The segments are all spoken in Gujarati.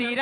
સતી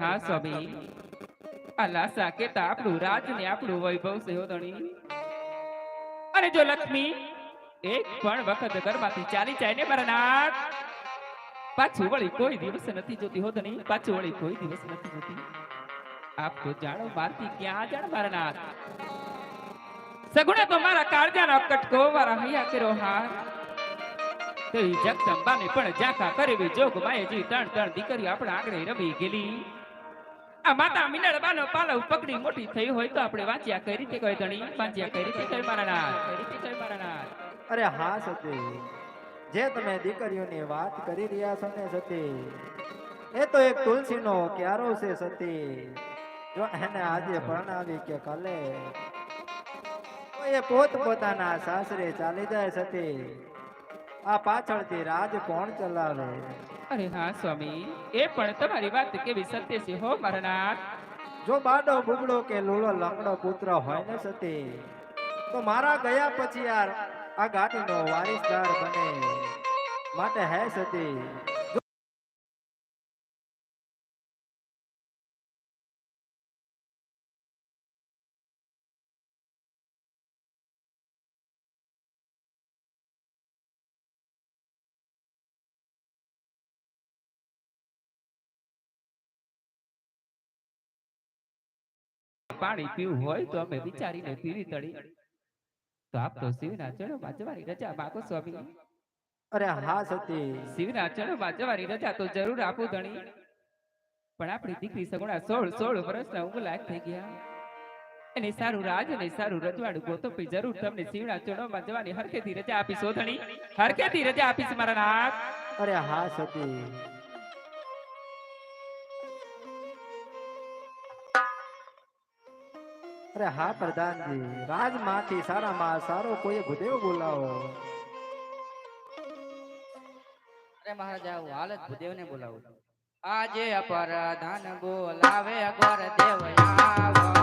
હા સ્વામી આ સાકેત આપણું રાજ ને આપણું વૈભવ ધણી. અને જો લક્ષ્મી એક પણ વખત ઘરમાંથી ચાલી જાય ને મારા પાછું વળી કોઈ દિવસ નથી જોતી હો પાછું વળી કોઈ દિવસ નથી જોતી. આપ તો જાણો મારતી ક્યાં જાણ મારા નાથ સગુણા તો મારા કાળજાનો કટકો, મારા હૈયા કર્યો હાર. તો ઈ જગદંબાને પણ જાકા કરવી જોગ માયેજી ત્રણ ત્રણ દીકરીઓ આપણા આગળ રમી ગયેલી. આ માતા મિનળબાનો પાલવ પકડી મોટી થઈ હોય તો આપણે વાંચ્યા કઈ રીતે કોઈ ધણી? વાંચ્યા કઈ રીતે કઈ મારા અરે હા, સતી. જે તમે દીકરીઓની વાત કરી રહ્યા છો ને, સતી, એ તો એક તુલસીનો ક્યારો છે, સતી. જો એને આજે પરણાવી કે કાલે એ પોત પોતાના સાસરે ચાલી જાય, સતી. આ પાછળથી રાજ કોણ ચલાવે? અરે હા, સ્વામી. એ પણ તમારી વાત કેવી સત્ય છે હો મારા જો બાડો બુગડો કે લૂલો લકડો પુત્ર હોય ને સતી, તો મારા ગયા પછી યાર આ ગાડીનો વારીસદાર બને. માટે હે સતી પાણી પીવું હોય તો અમે વિચારીને પીવી તળી. તો આપ તો શિવના ચરણમાં જવાની રજા માગો સ્વામી. અરે હા સતી. શિવના ચરણમાં જવાની રજા તો જરૂર આપું ધણી. પણ આપણી દીકરી સગુણા સોળ સોળ વર્ષના ઉંમરલાયક થઈ ગયા. એને સારું રાજ અને સારું રજવાડું ગોતમ જરૂર તમને શિવના ચરણોમાં જવાની હરખેથી રજા આપીશ હો ધણી. હરખેથી રજા આપીશ મારા નાથ. અરે હા સતી. અરે હા, પ્રધાનજી. રાજમાંથી સારામાં સારો કોઈ ભૂદેવ બોલાવો. અરે મહારાજા હું હાલ જ ભૂદેવને બોલાવું આજે અપરાધાન બોલાવે ગોર દેવ આવો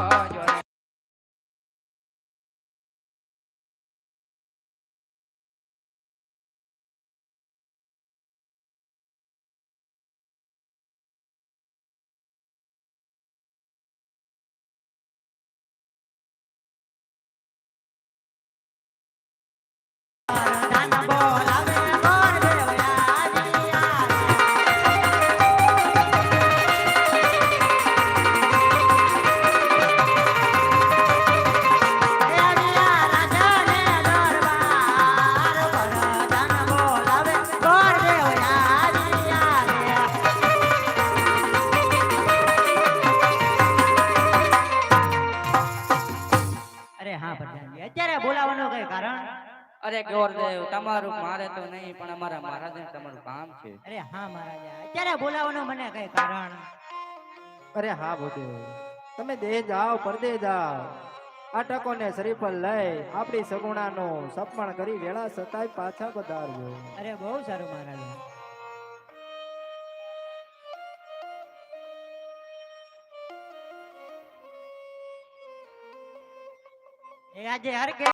અરે અરે ગોરદેવ તમારું મારે તો નહીં પણ અમારા મહારાજ તમારું કામ છે. અરે હા મહારાજ અત્યારે બોલાવવાનું મને કઈ કારણ? અરે હા ભૂદેવ. તમે દે જાઓ પરદે જાઓ. અટકોને શરીફલ લઈ આપણી સગુણાનો સપમાન કરી વેળા સતાય પાછા પધારજો. અરે બહુ સારું મહારાજ. આજે હર